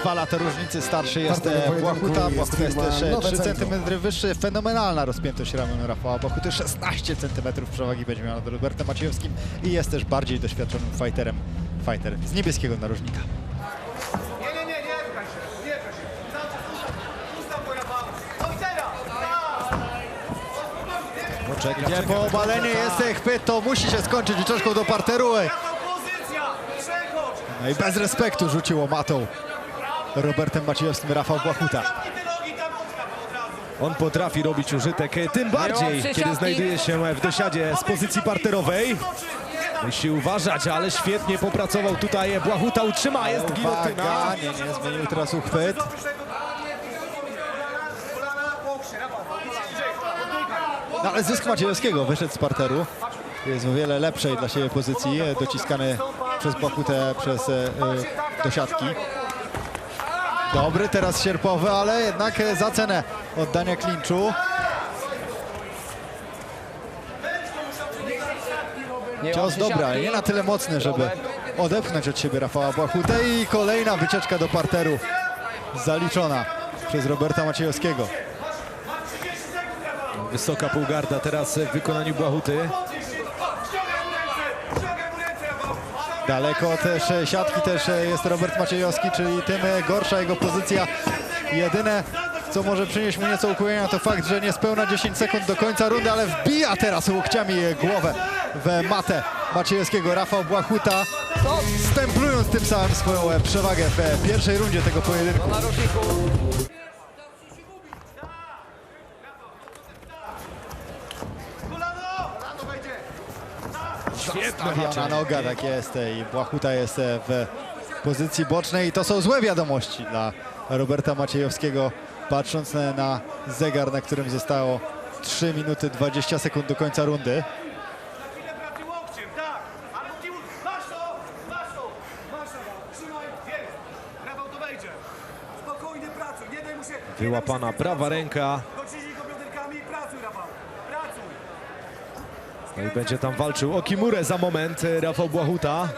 Dwa lata różnicy starszy jest Partner e, Błachuta. jest Błachuta jest też e, Nowe 3 Centrum. cm wyższy. Fenomenalna rozpiętość ramion Rafała Błachuty. 16 cm przewagi będzie miał nad Robertem Maciejowskim i jest też bardziej doświadczonym fighterem. Fighter z niebieskiego narożnika. Tak! Gdzie po obaleniu jest e, chwyt, to musi się skończyć ucieczką do parteru. E, Jaka pozycja! Przechodź! No i bez respektu rzuciło matą Robertem Maciejowskim Rafał Błachuta. On potrafi robić użytek, e, tym bardziej, kiedy znajduje się w dosiadzie z pozycji parterowej. Musi uważać, ale świetnie popracował tutaj. Błachuta utrzyma, jest gilotyna. Nie, nie, zmienił teraz uchwyt. No ale zysk Maciejowskiego wyszedł z parteru. Jest w o wiele lepszej dla siebie pozycji, e, dociskany przez Błachutę przez e, e, dosiadki. Dobry teraz sierpowy, ale jednak e, za cenę oddania klinczu. Cios dobry, ale nie na tyle mocny, żeby odepchnąć od siebie Rafała Błachutę i kolejna wycieczka do parteru zaliczona przez Roberta Maciejowskiego. Wysoka półgarda teraz w wykonaniu Błachuty. Ściągaj mu ręce, ściągaj mu ręce, Rafał. Daleko też e, siatki też e, jest Robert Maciejowski, czyli tym e, gorsza jego pozycja. Jedyne, co może przynieść mu nieco ukojenia, to fakt, że niespełna 10 sekund do końca rundy, ale wbija teraz łokciami głowę w matę Maciejowskiego. Rafał Błachuta, stemplując tym samym swoją przewagę w pierwszej rundzie tego pojedynku. Stawiana noga, tak jest. e, I Błachuta jest e, w pozycji bocznej i to są złe wiadomości dla Roberta Maciejowskiego, patrząc na- zegar, na którym zostało 3 minuty 20 sekund do końca rundy. Tak. Wyłapana prawa ręka. Pracuj, Rafał. Pracuj. No i będzie tam walczył o Kimurę za moment e, Rafał możesz...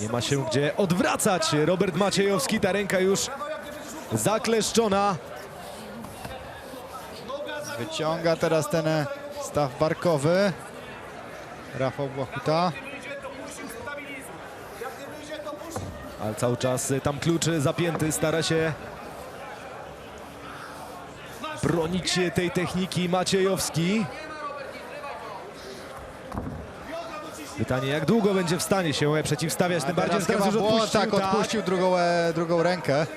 Nie ma się gdzie odwracać. Robert Maciejowski, ta ręka już zakleszczona. Wyciąga teraz ten e, staw barkowy. Rafał puścił. Ale cały czas e, tam klucz zapięty, stara się bronić tej techniki Maciejowski. Pytanie, jak długo będzie w stanie się przeciwstawiać, tym bardziej, że teraz już odpuścił. tak, odpuścił drugą, e, drugą rękę. Tak!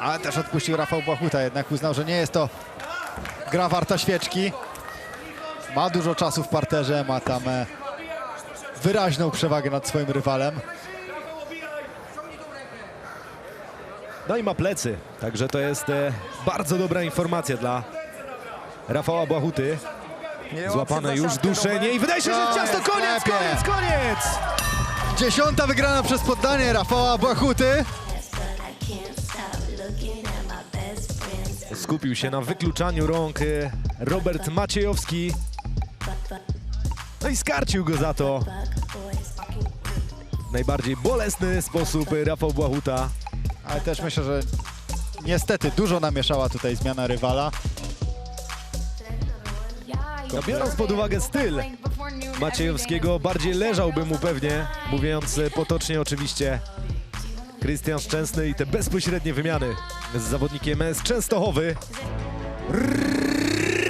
Ale też odpuścił Rafał Błachuta, jednak uznał, że nie jest to gra warta świeczki. Ma dużo czasu w parterze, ma tam e, wyraźną przewagę nad swoim rywalem. No i ma plecy, także to jest e, bardzo dobra informacja dla Rafała Błachuty. Złapane już duszenie i wydaje się, że No, czas to jest koniec, koniec, koniec! Dziesiąta wygrana przez poddanie Rafała friends. Skupił się na wykluczaniu rąk e, Robert Maciejowski. No i skarcił go za to w najbardziej bolesny sposób Rafał Błachuta. Ale też myślę, że niestety dużo namieszała tutaj zmiana rywala. No, biorąc pod uwagę styl Maciejowskiego, bardziej leżałby mu pewnie, mówiąc potocznie oczywiście, Krystian Szczęsny i te bezpośrednie wymiany z zawodnikiem z Częstochowy.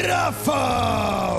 Rafał